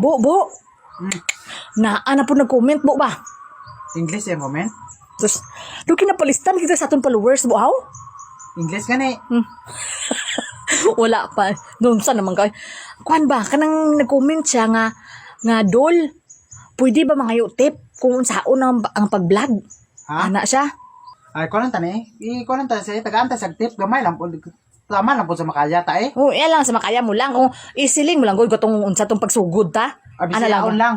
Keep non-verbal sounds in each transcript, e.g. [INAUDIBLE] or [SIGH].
Bo, bo. Hmm. Na, ana po nag-comment, bo ba? English yung comment? Tapos, doon kinapalistan kita sa atong followers, bo, haw? English gani. [LAUGHS] Wala pa. Doon sa naman kay. Kuan ba, kanang nag-comment siya nga, nga, dol, pwede ba mga tip kung saan ang, ang pag-vlog? Ha? Ana siya? Ay, ko lang tani. I ko lang tani sa tagaan ta sa tip gamay lang po. Tama lang po sa makaya ta eh. Oh, yan lang sa makaya mo lang. Kung isiling mo lang, gud katong unsa tong pagsugod ta. Abi Ano sa lang? lang.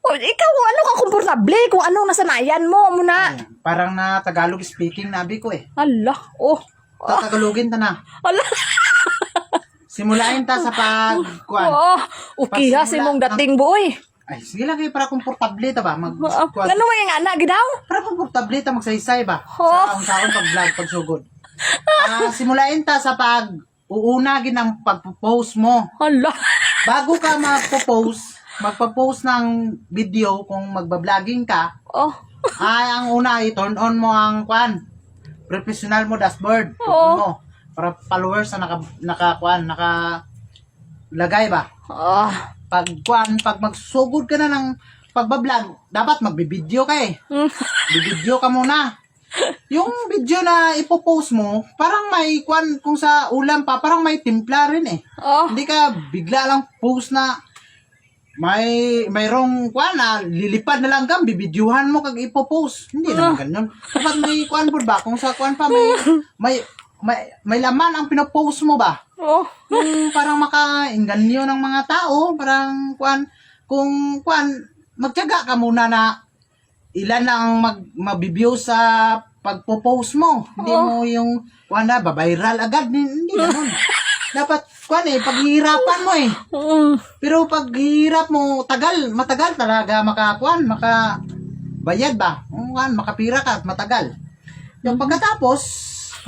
Oh, ikaw, ano ka komportable? Kung anong nasanayan mo, muna. Parang na Tagalog speaking nabi ko eh. Allah, oh. Tatagalogin ta na. Allah. Simulain ta sa pag kuan. Oh, okay ha, si mong dating boy. Ay, sige lang kayo para komportable ta ba? Mag Oh, kuan. Ano mo yung anak, gidaw? Para komportable ta magsaysay ba? Oh. Sa sa pag vlog pag Ah, simulain ta sa pag uuna gid ang pagpo-post mo. Allah. Bago ka magpo-post, magpo-post ng video kung magba-vlogging ka, Oh, ay ang una i-turn on mo ang kwan. Professional mo dashboard. Oo. mo. Para followers na naka naka kwan, naka lagay ba? oh. Pag kwan, pag magsugod ka na ng pagbablog, dapat magbibideo ka eh. Mm. Bibideo ka muna. Yung video na ipopost mo, parang may kwan kung sa ulam pa, parang may timpla rin eh. Oh, Hindi ka bigla lang post na may mayroong kwan na lilipad na lang kang bibidyuhan mo kag ipopost. Hindi naman ganun. Dapat may kwan po ba? Kung sa kwan pa may may may, may laman ang pinopost mo ba? oh. Yung parang makainganyo ng mga tao, parang kwan kung kwan magtiyaga ka muna na ilan ang mag mabibigyo sa pagpo-post mo. Hindi mo yung kwan na ba-viral agad. Hindi ganun. [LAUGHS] Dapat kwan eh, paghihirapan mo eh. Pero pag hirap mo, tagal, matagal talaga makakuan, maka bayad ba? Kung makapira ka at matagal. Yung pagkatapos,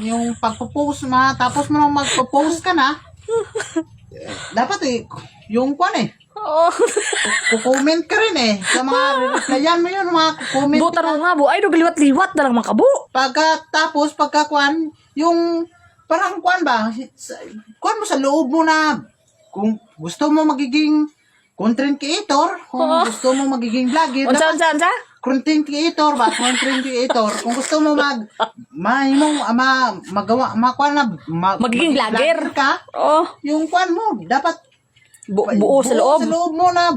yung pagpo-post, matapos mo nang magpo-post ka na, eh, [LAUGHS] dapat eh, yung kuan eh, Oh. kukomment ka rin eh. Sa mga replyan mo yun, mga comment Bo, taro nga, bo. Ay, do galiwat-liwat na lang mga kabo. Pagkatapos, pagkakuan, yung parang kuan ba, kuan mo sa loob mo na, kung gusto mo magiging content creator, kung Oo. gusto mo magiging vlogger, Unsa, dapat unsa, unsa? content creator ba, content creator, kung gusto mo mag, may mo, ma, magawa, makuan na, ma, Magiging vlogger. ka, Oh. yung kuan mo, dapat Bu buo sa loob. sa loob mo na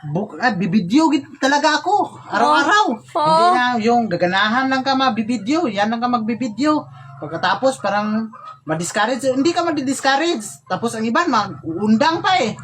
bu ah, bibidyo talaga ako araw-araw. Oh. Hindi na yung gaganahan lang ka mabibidyo, yan lang ka magbibidyo. Pagkatapos parang ma-discourage, hindi ka ma-discourage. Tapos ang iban mag-uundang pa eh.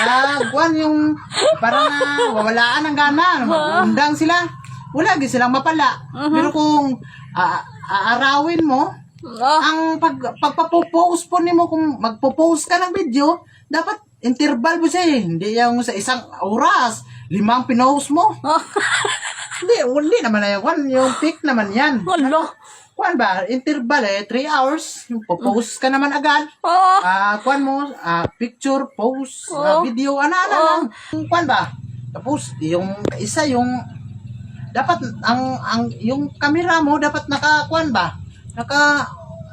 Ah, kuwan yung parang ah, wawalaan ng gana, mag-uundang sila. Wala gid silang mapala. Pero kung ah, aarawin mo, Oh. ang pag pagpapopost po nimo kung magpo-post ka ng video, dapat interval mo siya eh. Hindi yung sa isang oras, limang pinost mo. [LAUGHS] Hindi, hindi naman na yan. Yung peak naman yan. Hala. Kuan ba, interval eh, 3 hours. Yung post ka naman agad. Oh. Ah, kuan mo, ah, picture, post, ah, Oo. video, ano, ano Oo. lang. Kuan ba? Tapos, yung isa, yung, dapat, ang, ang, yung camera mo, dapat naka, kuan ba? Naka,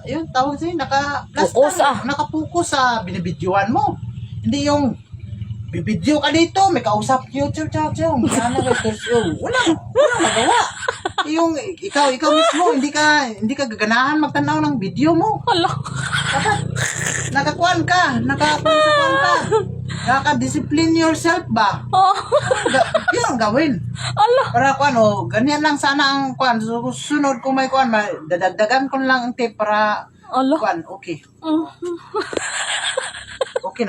yun, tawag sa'yo, naka, Focus, ah. Nakapokus sa binibidyohan mo. Hindi yung, bibidyo ka dito, may kausap, chow, chow, chow, chow, sana ba ito, chow. Wala, wala magawa. yung, ikaw, ikaw mismo, hindi ka, hindi ka gaganahan magtanaw ng video mo. Hala. Dapat, nakakuan ka, nakakuan ka. Nakaka-discipline yourself ba? Oh. Ga- yun ang gawin. Hala. Para kuan, oh, ganyan lang sana ang kuan. Sunod kung may kuan, dadagdagan ko lang ang tip para Hala. kuan, okay. Mm. Okay na.